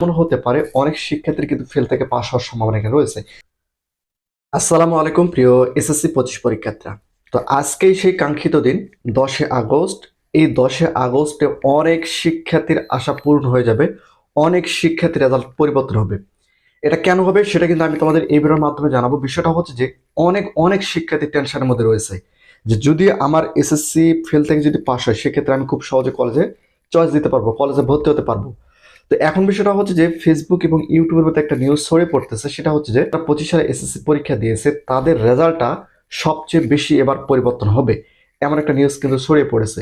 এমন হতে পারে অনেক শিক্ষার্থীর কিন্তু ফেল থেকে পাশ হওয়ার সম্ভাবনা এখানে রয়েছে। আসসালামু আলাইকুম, প্রিয় এসএসসি পঁচিশ পরীক্ষার্থীরা। তো আজকেই সেই কাঙ্ক্ষিত দিন দশে আগস্ট। এই দশে আগস্টে অনেক শিক্ষার্থীর আশা পূর্ণ হয়ে যাবে, অনেক শিক্ষার্থীর রেজাল্ট পরিবর্তন হবে। এটা কেন হবে সেটা কিন্তু আমি তোমাদের এই ভিডিওর মাধ্যমে জানাব। বিষয়টা হচ্ছে যে অনেক অনেক শিক্ষার্থী টেনশনের মধ্যে রয়েছে। যে যদি আমার এসএসসি ফেল থেকে যদি পাশ হয়, সেক্ষেত্রে আমি খুব সহজে কলেজে চয়েস দিতে পারব কলেজে ভর্তি হতে পারব। তো এখন বিষয়টা হচ্ছে যে ফেসবুক এবং ইউটিউবের মধ্যে একটা নিউজ ছড়িয়ে পড়তেছে, সেটা হচ্ছে যে তারা পঁচিশ সালে এসএসসি পরীক্ষা দিয়েছে, তাদের রেজাল্টটা সবচেয়ে বেশি এবার পরিবর্তন হবে, এমন একটা নিউজ কিন্তু ছড়িয়ে পড়েছে।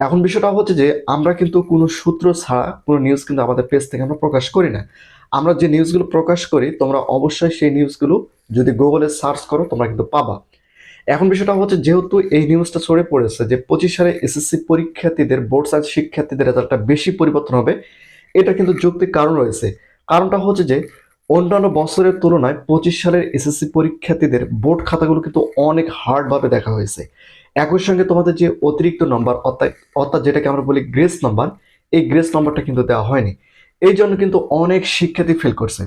এখন বিষয়টা হচ্ছে যে আমরা কিন্তু কোনো সূত্র ছাড়া কোনো নিউজ কিন্তু আমাদের পেজ থেকে আমরা প্রকাশ করি না। আমরা যে নিউজগুলো প্রকাশ করি, তোমরা অবশ্যই সেই নিউজগুলো যদি গুগলে সার্চ করো, তোমরা কিন্তু পাবা। এখন বিষয়টা হচ্ছে যেহেতু এই নিউজটা ছড়িয়ে পড়েছে যে পঁচিশ সালে এসএসসি পরীক্ষার্থীদের বোর্ড সায়েন্স শিক্ষার্থীদের রেজাল্টটা বেশি পরিবর্তন হবে এটা কিন্তু যৌক্তিক কারণ রয়েছে। কারণটা হচ্ছে যে, অন্যান্য বছরের তুলনায় পঁচিশ সালের এসএসসি পরীক্ষার্থীদের বোর্ড খাতাগুলো কিন্তু অনেক হার্ডভাবে দেখা হয়েছে। একই সঙ্গে তোমাদের যে অতিরিক্ত নম্বর, অর্থাৎ অর্থাৎ যেটাকে আমরা বলি গ্রেস নম্বর, এই গ্রেস নম্বরটা কিন্তু দেওয়া হয়নি। এই জন্য কিন্তু অনেক শিক্ষার্থী ফেল করছে।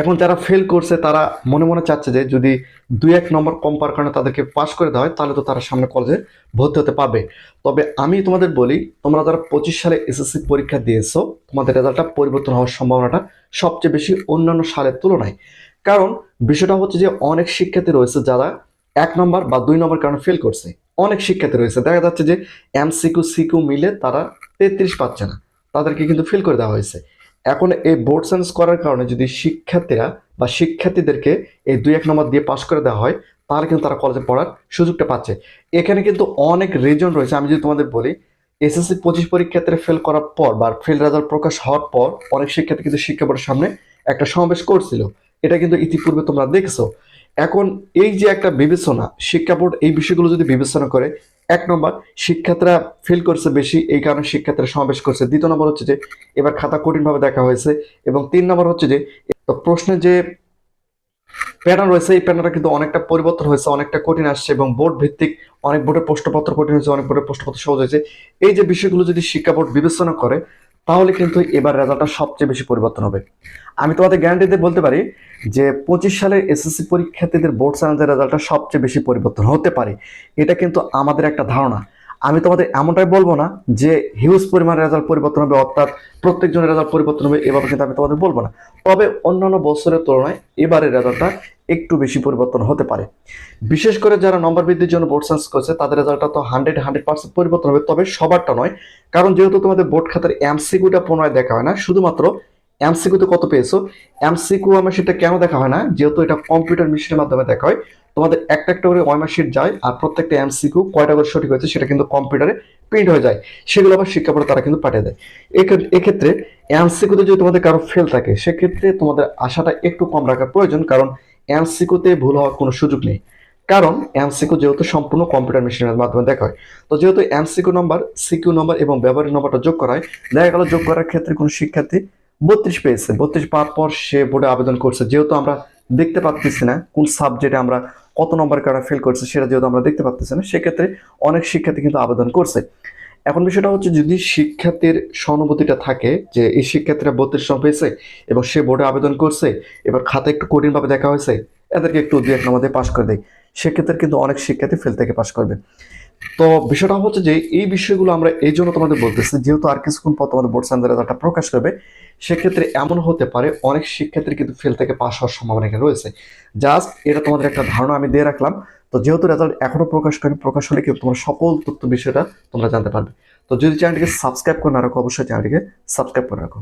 এখন যারা ফেল করছে, তারা মনে মনে চাচ্ছে যে যদি দুই এক নম্বর কম পাওয়ার কারণে তাদেরকে পাশ করে দেওয়া হয়, তাহলে তো তারা সামনে কলেজে ভর্তি হতে পারবে। তবে আমি তোমাদের বলি, তোমরা যারা পঁচিশ সালে এসএসসি পরীক্ষা দিয়েছ, তোমাদের রেজাল্টটা পরিবর্তন হওয়ার সম্ভাবনাটা সবচেয়ে বেশি অন্যান্য সালের তুলনায়। কারণ বিষয়টা হচ্ছে যে অনেক শিক্ষার্থী রয়েছে যারা এক নম্বর বা দুই নম্বর কারণে ফেল করছে। অনেক শিক্ষার্থী রয়েছে, দেখা যাচ্ছে যে এমসিকিউ সিকিউ মিলে তারা তেত্রিশ পাচ্ছে না, তাদেরকে কিন্তু ফেল করে দেওয়া হয়েছে। এখন এই বোর্ড সায়েন্স করার কারণে যদি শিক্ষার্থীরা বা শিক্ষার্থীদেরকে এই দুই এক নম্বর দিয়ে পাশ করে দেওয়া হয়, তাহলে কিন্তু তারা কলেজে পড়ার সুযোগটা পাচ্ছে। এখানে কিন্তু অনেক রিজন রয়েছে। আমি যদি তোমাদের বলি এসএসসি পঁচিশ পরীক্ষার্থীরা ফেল করার পর বা ফেল রেজাল্ট প্রকাশ হওয়ার পর অনেক শিক্ষার্থী কিন্তু শিক্ষা বোর্ডের সামনে একটা সমাবেশ করছিল। এটা কিন্তু ইতিপূর্বে তোমরা দেখছ। এখন এই যে একটা বিবেচনা, শিক্ষা বোর্ড এই বিষয়গুলো যদি বিবেচনা করে এক নম্বর, শিক্ষার্থীরা ফিল করছে বেশি, এই কারণে শিক্ষার্থীরা সমাবেশ করছে। দ্বিতীয় নম্বর হচ্ছে যে, এবার খাতা কঠিনভাবে দেখা হয়েছে এবং তিন নম্বর হচ্ছে যে প্রশ্নে যে প্যাটার্ন রয়েছে, এই প্যাটার্নটা কিন্তু অনেকটা পরিবর্তন হয়েছে, অনেকটা কঠিন আসছে এবং বোর্ড ভিত্তিক অনেক বোর্ডের প্রশ্নপত্র কঠিন হয়েছে, অনেক বোর্ডের প্রশ্নপত্র সহজ হয়েছে। এই যে বিষয়গুলো যদি শিক্ষা বোর্ড বিবেচনা করে তাহলে কিন্তু এবার রেজাল্টটা সবচেয়ে বেশি পরিবর্তন হবে। আমি তোমাদের গ্যারান্টি দিয়ে বলতে পারি যে পঁচিশ সালের এসএসসি পরীক্ষার্থীদের বোর্ড সায়েন্সের রেজাল্টটা সবচেয়ে বেশি পরিবর্তন হতে পারে। এটা কিন্তু আমাদের একটা ধারণা। আমি তোমাদের এমনটাই বলব না যে হিউজ পরিমাণ রেজাল্ট পরিবর্তন হবে, অর্থাৎ প্রত্যেকজনের রেজাল্ট পরিবর্তন হবে এভাবে কিন্তু আমি তোমাদের বলব না। তবে অন্যান্য বছরের তুলনায় এবারের রেজাল্টটা একটু বেশি পরিবর্তন হতে পারে। বিশেষ করে যারা নম্বর বৃদ্ধির জন্য বোর্ড সায়েন্স করছে, তাদের রেজাল্টটা তো হান্ড্রেড হান্ড্রেড পার্সেন্ট পরিবর্তন হবে। তবে সবারটা নয়, কারণ যেহেতু তোমাদের বোর্ড খাতার এমসিকিউটা পুনরায় দেখা হয় না, শুধুমাত্র এমসিকিউতে কত পেয়েছ? এমসিকিউ আমার সেটা কেন দেখা হয় না? যেহেতু এটা কম্পিউটার মেশিনের মাধ্যমে দেখা হয়। তোমাদের একটা একটা করে ওয়াইমার শিট যায় আর প্রত্যেকটা এমসিকিউ কয়টা করে সঠিক হয়েছে সেটা কিন্তু কম্পিউটারে প্রিন্ট হয়ে যায়। সেগুলো আবার শিক্ষা বোর্ডে তারা কিন্তু পাঠিয়ে দেয়। এক্ষেত্রে- এমসিকিউতে যদি তোমাদের কারও ফেল থাকে, সেক্ষেত্রে তোমাদের আশাটা একটু কম রাখার প্রয়োজন, কারণ এমসিকিউতে ভুল হওয়ার কোনো সুযোগ নেই। কারণ এমসিকিউ যেহেতু সম্পূর্ণ কম্পিউটার মেশিনের মাধ্যমে দেখা হয়। তো যেহেতু এমসিকিউ নম্বর সিকিউ নম্বর এবং ব্যবহারিক নম্বরটা যোগ করা হয়, দেখা গেল যোগ করার ক্ষেত্রে কোনো শিক্ষার্থী বত্রিশ পেয়েছে। বত্রিশ পাওয়ার পর সে বোর্ডে আবেদন করছে। যেহেতু আমরা দেখতে পাচ্ছি না কোন সাবজেক্টে আমরা কত নম্বর কারা ফেল করছে, সেটা যেহেতু আমরা দেখতে পাচ্ছি না, সেক্ষেত্রে অনেক শিক্ষার্থী কিন্তু আবেদন করছে। এখন বিষয়টা হচ্ছে যদি শিক্ষার্থীর সহানুভূতিটা থাকে যে এই শিক্ষার্থীরা বত্রিশ নম্বর পেয়েছে এবং সে বোর্ডে আবেদন করছে, এবার খাতা একটু কঠিনভাবে দেখা হয়েছে, এদেরকে একটু দুই এক নম্বর দিয়ে পাশ করে দেয়, সেক্ষেত্রে কিন্তু অনেক শিক্ষার্থী ফেল থেকে পাশ করবে। তো বিষয়টা হচ্ছে যে এই বিষয়গুলো আমরা এই জন্য তোমাদের বলতেছি, যেহেতু আর কিছুক্ষণ পর তোমাদের বোর্ড রেজাল্টটা প্রকাশ করবে সেক্ষেত্রে এমন হতে পারে, অনেক শিক্ষার্থীর কিন্তু ফেল থেকে পাশ হওয়ার সম্ভাবনা রয়েছে। জাস্ট এটা তোমাদের একটা ধারণা আমি দিয়ে রাখলাম। তো যেহেতু রেজাল্ট এখনও প্রকাশ করেনি, প্রকাশ হলে কিন্তু তোমার সকল তথ্য বিষয়টা তোমরা জানতে পারবে। তো যদি চ্যানেলটিকে সাবস্ক্রাইব করে না রাখো, অবশ্যই চ্যানেলটিকে সাবস্ক্রাইব করে রাখো।